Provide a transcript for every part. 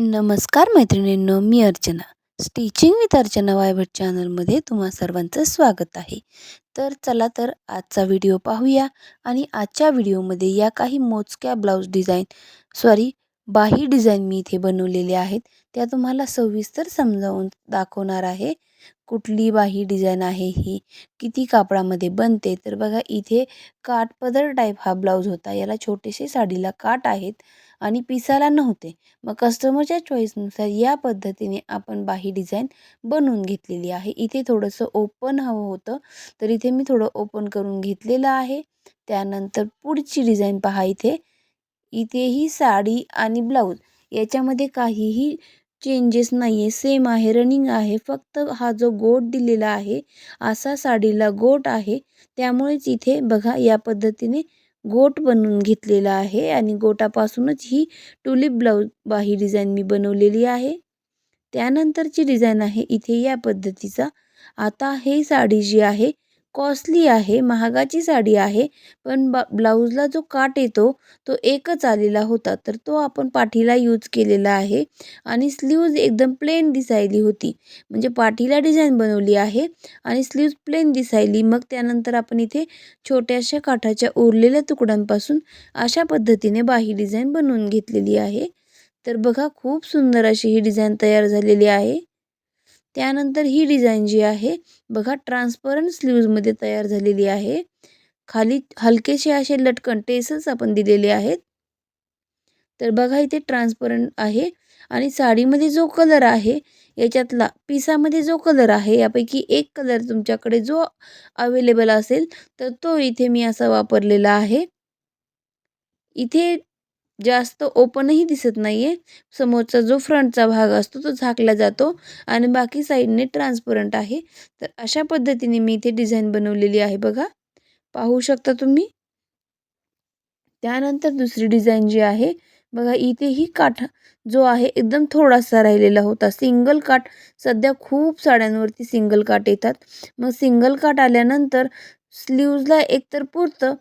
नमस्कार मैत्रिणींनो मी अर्चना. स्टिचिंग विथ अर्चना वायभट चॅनलमध्ये तुम्हा सर्वांचं स्वागत आहे. तर चला तर आजचा व्हिडिओ पाहूया आणि आजच्या व्हिडिओमध्ये या काही मोजक्या ब्लाऊज डिझाईन सॉरी बाही डिझाईन मी इथे बनवलेले आहेत. त्या तुम्हाला सविस्तर समजावून दाखवणार आहे. कुठली बाही डिझाईन आहे ही किती कापडामध्ये बनते. तर बघा इथे काठपदर टाईप हा ब्लाऊज होता. याला छोटेसे साडीला काठ आहेत. आणि पिसाला नव्हते. मग कस्टमरच्या चॉईसनुसार या पद्धतीने आपण बाही डिझाईन बनवून घेतलेली आहे. इथे थोडंसं ओपन हवं होतं तर इथे मी थोडं ओपन करून घेतलेलं आहे. त्यानंतर पुढची डिझाईन पहा इथे. इथेही साडी आणि ब्लाऊज याच्यामध्ये काहीही चेंजेस नाही आहे सेम आहे रनिंग आहे. फक्त हा जो गोट दिलेला आहे असा साडीला गोट आहे. त्यामुळेच इथे बघा या पद्धतीने गोट बनवून घेतलेला आहे आणि गोटापासूनच ही टुलिप ब्लाऊज बाही डिझाईन मी बनवलेली आहे. त्यानंतरची डिझाईन आहे इथे या पद्धतीचा. आता हे साडी जी आहे कॉस्टली आहे महागाची साडी आहे पण बा ब्लाऊजला जो काट येतो तो एकच आलेला होता. तर तो आपण पाठीला यूज केलेला आहे आणि स्लीव्ज एकदम प्लेन दिसायली होती. म्हणजे पाठीला डिझाईन बनवली आहे आणि स्लीव्ज प्लेन दिसायली. मग त्यानंतर आपण इथे छोट्याशा काठाच्या उरलेल्या तुकड्यांपासून अशा पद्धतीने बाही डिझाईन बनवून घेतलेली आहे. तर बघा खूप सुंदर अशी ही डिझाईन तयार झालेली आहे. त्यानंतर ही डिझाईन जी आहे बघा ट्रान्सपरंट स्लीव्जमध्ये तयार झालेली आहे. खाली हलकेसे असे लटकन टेसल्स आपण दिलेले आहेत. तर बघा इथे ट्रान्सपरंट आहे आणि साडीमध्ये जो कलर आहे याच्यातला पिसामध्ये जो कलर आहे यापैकी एक कलर तुमच्याकडे जो अवेलेबल असेल तर तो इथे मी असा वापरलेला आहे. इथे जास्त ओपनही दिसत नाही आहे समोरचा जो फ्रंटचा भाग असतो तो झाकला जातो आणि बाकी साईडने ट्रान्सपरंट आहे. तर अशा पद्धतीने मी इथे डिझाईन बनवलेली आहे बघा. पाहू शकता तुम्ही? त्यानंतर दुसरी डिझाईन जी आहे बघा इथेही काठ जो आहे एकदम थोडासा राहिलेला होता. सिंगल काठ सध्या खूप साड्यांवरती सिंगल काठ येतात. मग सिंगल काठ आल्यानंतर स्लीव्जला एकतर पुरतं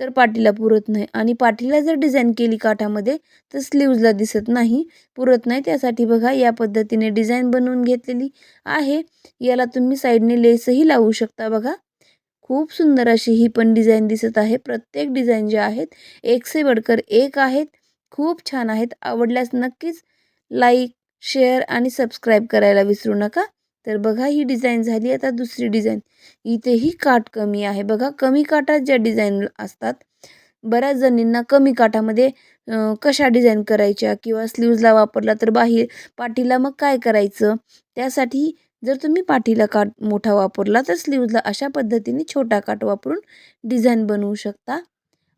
तर पाठीला पुरत नाही. आणि पाठीला जर डिझाईन केली काठामध्ये तर स्लीव्जला दिसत नाही पुरत नाही. त्यासाठी बघा या पद्धतीने डिझाईन बनवून घेतलेली आहे. याला तुम्ही साईडने लेसही लावू शकता बघा. खूप सुंदर अशी ही पण डिझाईन दिसत आहे. प्रत्येक डिझाईन जे आहेत एक से बडकर एक आहेत. खूप छान आहेत. आवडल्यास नक्कीच लाईक शेअर आणि सबस्क्राईब करायला विसरू नका. तर बघा ही डिझाईन झाली. आता दुसरी डिझाईन. इथेही काठ कमी आहे. बघा कमी काठात ज्या डिझाईन असतात बऱ्याच जणींना कमी काठामध्ये कशा डिझाईन करायच्या किंवा स्लीव्जला वापरला तर बाहेर पाठीला मग काय करायचं? त्यासाठी जर तुम्ही पाठीला काठ मोठा वापरला तर स्लीव्जला अशा पद्धतीने छोटा काठ वापरून डिझाईन बनवू शकता.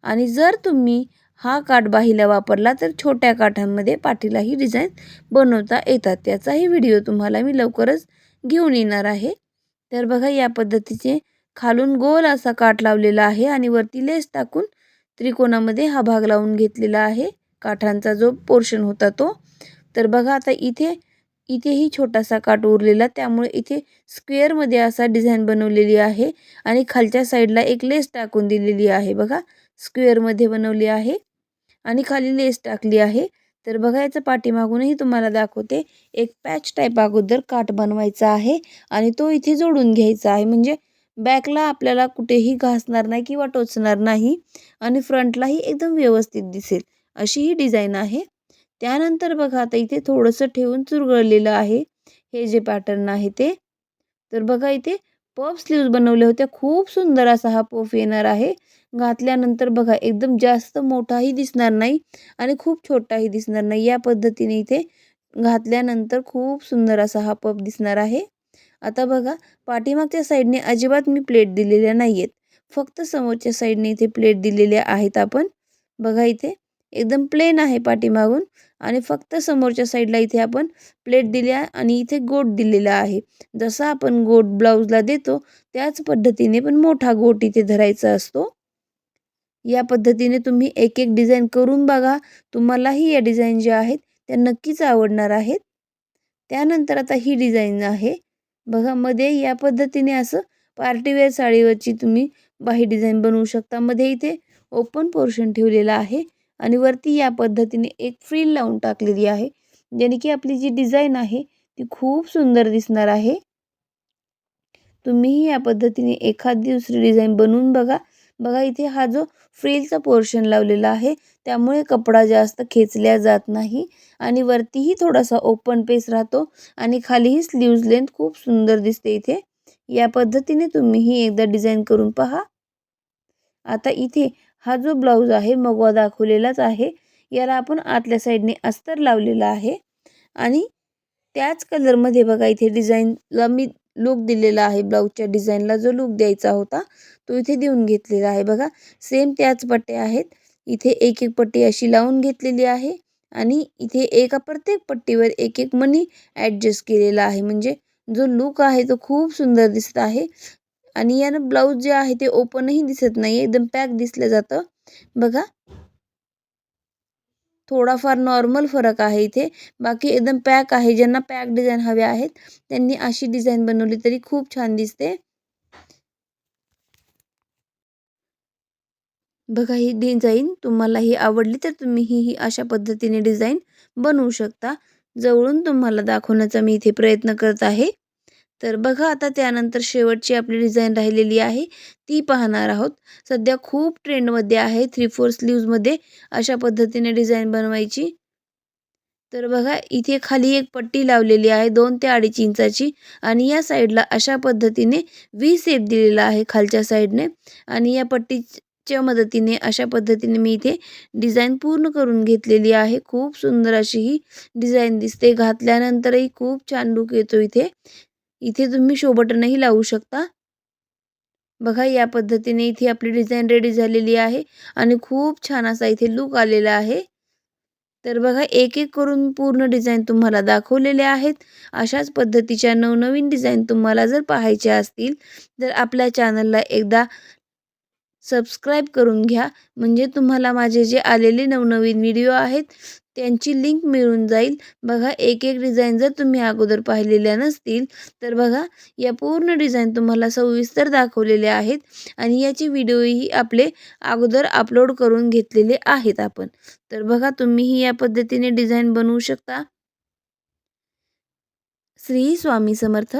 आणि जर तुम्ही हा काठ बाहीला वापरला तर छोट्या काठांमध्ये पाठीलाही डिझाईन बनवता येतात. त्याचाही व्हिडिओ तुम्हाला मी लवकरच घेऊन येणार आहे. तर बघा या पद्धतीचे खालून गोल असा काठ लावलेला आहे आणि वरती लेस टाकून त्रिकोणामध्ये हा भाग लावून घेतलेला आहे. काठांचा जो पोर्शन होता तो. तर बघा आता इथे इथेही छोटासा काठ उरलेला त्यामुळे इथे स्क्वेअरमध्ये असा डिझाईन बनवलेली आहे आणि खालच्या साईडला एक लेस टाकून दिलेली आहे. बघा स्क्वेअरमध्ये बनवली आहे आणि खाली लेस टाकली आहे. तर बघा याचं पाठीमागूनही तुम्हाला दाखवते एक पॅच टाईप अगोदर काठ बनवायचा आहे आणि तो इथे जोडून घ्यायचा आहे. म्हणजे बॅकला आपल्याला कुठेही घासणार नाही किंवा टोचणार नाही आणि फ्रंटलाही एकदम व्यवस्थित दिसेल. अशी ही डिझाईन आहे. त्यानंतर बघा आता इथे थोडंसं ठेवून चुरगळलेलं आहे. हे जे पॅटर्न आहे ते. तर बघा इथे पफ स्लीव्ज बनवल्या होत्या. खूप सुंदर असा हा पफ येणार आहे. घातल्यानंतर बघा एकदम जास्त मोठाही दिसणार नाही आणि खूप छोटाही दिसणार नाही. या पद्धतीने इथे घातल्यानंतर खूप सुंदर असा हा पफ दिसणार आहे. आता बघा पाठीमागच्या साईडने अजिबात मी प्लेट दिलेल्या नाही आहेत फक्त समोरच्या साईडने इथे प्लेट दिलेल्या आहेत आपण. बघा इथे एकदम प्लेन आहे पाठीमागून. आणि फक्त समोरच्या साईडला इथे आपण प्लेट दिल्या आणि इथे गोट दिलेला आहे. जसा आपण गोट ब्लाऊजला देतो त्याच पद्धतीने पण मोठा गोट इथे धरायचा असतो. या पद्धतीने तुम्ही एक एक डिझाईन करून बघा. तुम्हालाही या डिझाईन ज्या आहेत त्या नक्कीच आवडणार आहेत. त्यानंतर आता ही डिझाईन आहे. बघा मध्ये या पद्धतीने असं पार्टीवेअर साडीवरची तुम्ही बाही डिझाईन बनवू शकता. मध्ये इथे ओपन पोर्शन ठेवलेला आहे. आणि वरती या पद्धतीने एक फ्रील लावून टाकलेली आहे. जेणे की आपली जी डिझाईन आहे ती खूप सुंदर दिसणार आहे. तुम्हीही या पद्धतीने एखादी दुसरी डिझाईन बनवून बघा. बघा इथे हा जो फ्रिलचा पोर्शन लावलेला आहे त्यामुळे कपडा जास्त खेचल्या जात नाही आणि वरतीही थोडासा ओपन पेस राहतो आणि खालीही स्लीव्ज लेंथ खूप सुंदर दिसते इथे. या पद्धतीने तुम्हीही एकदा डिझाईन करून पहा. आता इथे हा जो ब्लाऊज आहे मगवा दाखवलेलाच आहे. याला आपण आतल्या साईडने अस्तर लावलेला आहे. आणि त्याच कलरमध्ये बघा इथे डिझाईनला मी लुक दिलेला आहे. ब्लाऊजच्या डिझाईनला जो लुक द्यायचा होता तो इथे देऊन घेतलेला आहे. बघा सेम त्याच पट्ट्या आहेत. इथे एक एक पट्टी अशी लावून घेतलेली आहे. आणि इथे एका प्रत्येक पट्टीवर एक एक मनी ॲडजस्ट केलेला आहे. म्हणजे जो लुक आहे तो खूप सुंदर दिसत आहे. आणि यानं ब्लाऊज जे आहे ते ओपनही दिसत नाही एकदम पॅक दिसलं जातं. बघा. थोडाफार नॉर्मल फरक आहे इथे. बाकी एकदम पॅक आहे. ज्यांना पॅक डिझाईन हव्या आहेत त्यांनी अशी डिझाईन बनवली तरी खूप छान दिसते. बघा ही डिझाईन तुम्हाला ही आवडली तर तुम्ही ही ही अशा पद्धतीने डिझाईन बनवू शकता. जवळून तुम्हाला दाखवण्याचा मी इथे प्रयत्न करत आहे. तर बघा आता त्यानंतर शेवटची आपली डिझाईन राहिलेली आहे. ती पाहणार आहोत. सध्या खूप ट्रेंडमध्ये आहे. थ्री फोर स्लीव्जमध्ये अशा पद्धतीने डिझाईन बनवायची. तर बघा इथे खाली एक पट्टी लावलेली आहे. दोन ते अडीच इंचाची. आणि या साईडला अशा पद्धतीने वी सेप दिलेला आहे खालच्या साईडने आणि या पट्टीच्या मदतीने अशा पद्धतीने मी इथे डिझाईन पूर्ण करून घेतलेली आहे. खूप सुंदर अशी ही डिझाईन दिसते. घातल्यानंतरही खूप छान लुक येतो इथे. इथे तुम्ही शो बटनही लावू शकता. बघा या पद्धतीने इथे आपली डिझाईन रेडी झालेली आहे आणि खूप छान असा इथे लुक आलेला आहे. तर बघा एक एक करून पूर्ण डिझाईन तुम्हाला दाखवलेले आहेत. अशाच पद्धतीच्या नवनवीन डिझाईन तुम्हाला जर पाहायच्या असतील तर आपल्या चॅनलला एकदा सबस्क्राईब करून घ्या. म्हणजे तुम्हाला माझे जे आलेले नवनवीन व्हिडिओ आहेत त्यांची लिंक मिळून जाईल. बघा एक एक डिझाईन जर तुम्ही अगोदर पाहिलेल्या नसतील तर बघा या पूर्ण डिझाईन तुम्हाला सविस्तर दाखवलेल्या आहेत आणि याचे व्हिडिओही आपले अगोदर अपलोड करून घेतलेले आहेत आपण. तर बघा तुम्हीही या पद्धतीने डिझाईन बनवू शकता. श्री स्वामी समर्थ.